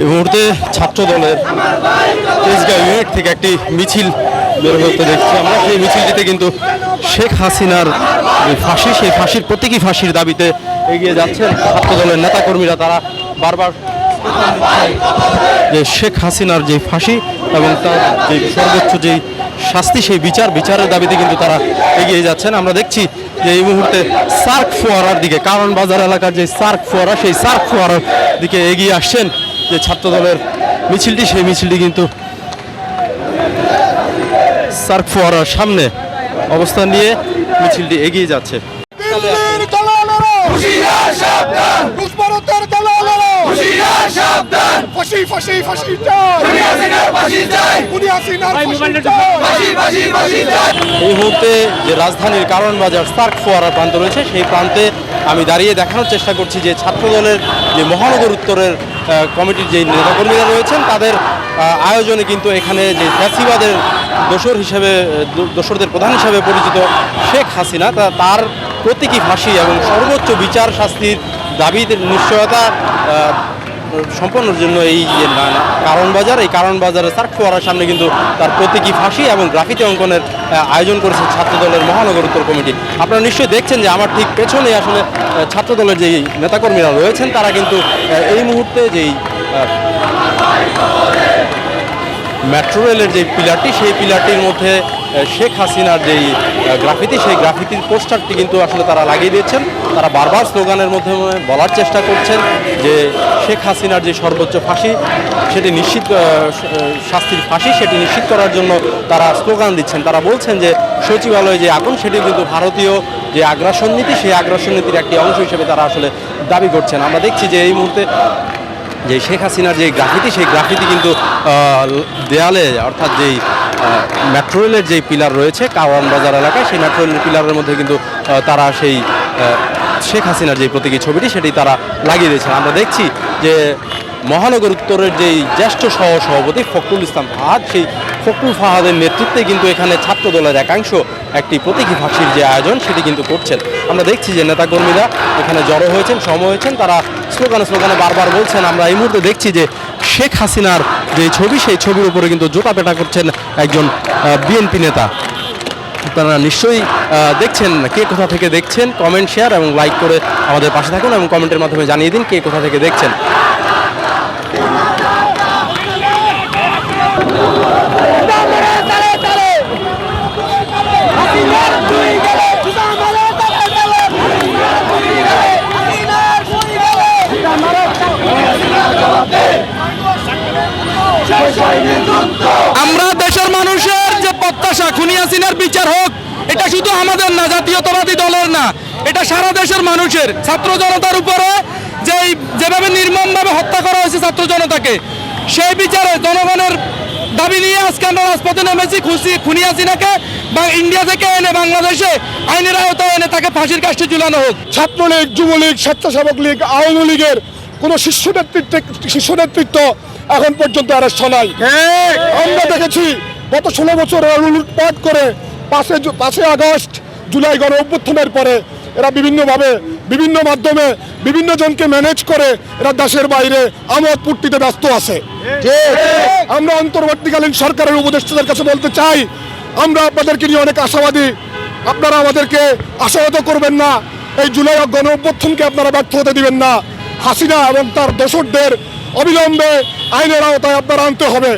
এই মুহূর্তে ছাত্র দলের তেজগাঁ ইউনিট থেকে একটি মিছিল বের হতে দেখছি। আমরা সেই মিছিলটিতে কিন্তু শেখ হাসিনার যে ফাঁসি, সেই ফাঁসির প্রতীকী ফাঁসির দাবিতে এগিয়ে যাচ্ছেন ছাত্র দলের নেতাকর্মীরা। তারা বারবার যে শেখ হাসিনার যে ফাঁসি এবং তার যে সর্বোচ্চ যেই শাস্তি, সেই বিচার, বিচারের দাবিতে কিন্তু তারা এগিয়ে যাচ্ছেন। আমরা দেখছি যে এই মুহূর্তে সার্ক ফোয়ারার দিকে, কারণ বাজার এলাকার যে সার্ক ফোয়ারা, সেই সার্ক ফোয়ারার দিকে এগিয়ে আসছেন যে ছাত্র দলের মিছিলটি, সেই মিছিলটি কিন্তু সার্ক ফোয়ারার সামনে অবস্থান নিয়ে মিছিলটি এগিয়ে যাচ্ছে। সাবধান। রুশভারতের দালালেরা হুশিয়ার সাবধান। ফাঁসি ফাঁসি ফাঁসি চাই। খুনি হাসিনার ফাঁসি চাই। খুনি হাসিনার ফাঁসি চাই। ফাঁসি ফাঁসি ফাঁসি চাই। এই মুহূর্তে যে রাজধানীর কারণ বাজার সার্ক ফোয়ারা প্রান্ত রয়েছে সেই প্রান্তে আমি দাঁড়িয়ে দেখানোর চেষ্টা করছি যে ছাত্র দলের যে মহানগর উত্তরের কমিটির যে নেতাকর্মীরা রয়েছেন তাদের আয়োজনে কিন্তু এখানে যে ফ্যাসিবাদের দোসর হিসেবে দোসরদের প্রধান হিসেবে পরিচিত শেখ হাসিনা তা তার প্রতীকী ফাঁসি এবং সর্বোচ্চ বিচার শাস্তির দাবির নিশ্চয়তা সম্পন্নর জন্য এই যে কারণ বাজার এই কারণ বাজারে সার্ক ফোয়ারার সামনে কিন্তু তার প্রতীকী ফাঁসি এবং গ্রাফিতি অঙ্কনের আয়োজন করেছে ছাত্র দলের মহানগর উত্তর কমিটি। আপনারা নিশ্চয়ই দেখছেন যে আমার ঠিক পেছনে আসলে আহ, ছাত্র দলের যেই নেতাকর্মীরা রয়েছেন তারা কিন্তু এই মুহূর্তে যেই মেট্রো রেলের যে পিলারটি, সেই পিলারটির মধ্যে শেখ হাসিনার যেই গ্রাফিতি, সেই গ্রাফিতির পোস্টারটি কিন্তু আসলে তারা লাগিয়ে দিয়েছেন। তারা বারবার স্লোগানের মাধ্যমে বলার চেষ্টা করছেন যে শেখ হাসিনার যে সর্বোচ্চ ফাঁসি, সেটি নিশ্চিত শাস্তির ফাঁসি, সেটি নিশ্চিত করার জন্য তারা স্লোগান দিচ্ছেন। তারা বলছেন যে সচিবালয়ে যে আগুন, সেটি কিন্তু ভারতীয় যে আগ্রাসন নীতি, সেই আগ্রাসন নীতির একটি অংশ হিসেবে তারা আসলে দাবি করছেন। আমরা দেখছি যে এই মুহূর্তে যে শেখ হাসিনার যে গ্রাফিতি, সেই গ্রাফিতি কিন্তু দেয়ালে, অর্থাৎ যেই মেট্রো রেলের যেই পিলার রয়েছে কাওয়ান বাজার এলাকায়, সেই মেট্রো রেলের পিলারের মধ্যে কিন্তু তারা সেই শেখ হাসিনার যে প্রতীকী ছবিটি, সেটি তারা লাগিয়ে দিয়েছে আমরা দেখছি যে মহানগর উত্তরের যেই জ্যেষ্ঠ সহ সভাপতি ফখরুল ইসলাম ফাহাদ, সেই ফখরুল ফাহাদের নেতৃত্বে কিন্তু এখানে ছাত্র দলের একাংশ একটি প্রতীকী ফাঁসির যে আয়োজন, সেটি কিন্তু করছেন। আমরা দেখছি যে নেতাকর্মীরা এখানে জড়ো হয়েছেন সম হয়েছেন, তারা স্লোগানে স্লোগানে বারবার বলছেন, আমরা এই মুহূর্তে দেখছি যে শেখ হাসিনার যে ছবি, সেই ছবির উপরে কিন্তু জোতা পেটা করছেন একজন বিএনপি নেতা। আপনারা নিশ্চয়ই দেখছেন কে কোথা থেকে দেখছেন, কমেন্ট, শেয়ার এবং লাইক করে আমাদের পাশে থাকুন এবং কমেন্টের মাধ্যমে জানিয়ে দিন কে কোথা থেকে দেখছেন আমরা দেশের মানুষের যে প্রত্যাশা খুনি হাসিনার বিচার হোক এটা শুধু আমাদের না জাতীয়তাবাদী দলের না এটা সারা দেশের মানুষের ছাত্র জনতার উপরে যে যেভাবে নির্মমভাবে হত্যা করা হয়েছে ছাত্র জনতাকে সেই বিচারে জনগণের দাবি নিয়ে আজকে আমরা রাজপথে নেমেছি খুশি খুনি হাসিনাকে বা ইন্ডিয়া থেকে এনে বাংলাদেশে আইনের আওতায় এনে তাকে ফাঁসির কাজটি ঝুলানো হোক। ছাত্রলীগ যুবলীগ স্বেচ্ছাসেবক লীগ আওয়ামী লীগের কোন শীর্ষ নেতৃত্ব শীর্ষ নেতৃত্ব এখন পর্যন্ত অ্যারেস্ট নাই। আমরা দেখেছি গত ষোলো বছর লুটপাট করে পাঁচে পাঁচই আগস্ট জুলাই গণ অভ্যুত্থানের পরে এরা বিভিন্নভাবে বিভিন্ন মাধ্যমে বিভিন্ন জনকে ম্যানেজ করে এরা দেশের বাইরে আমোদ পূর্তিতে ব্যস্ত আছে। আমরা অন্তর্বর্তীকালীন সরকারের উপদেষ্টাদের কাছে বলতে চাই আমরা আপনাদেরকে নিয়ে অনেক আশাবাদী। আপনারা আমাদেরকে আশাহত করবেন না এই জুলাই গণ অভ্যুত্থানকে আপনারা ব্যর্থ হতে দিবেন না। হাসিনা এবং তার দোসরদের অবিলম্বে আইনের আওতায় আপনারা আনতে হবে।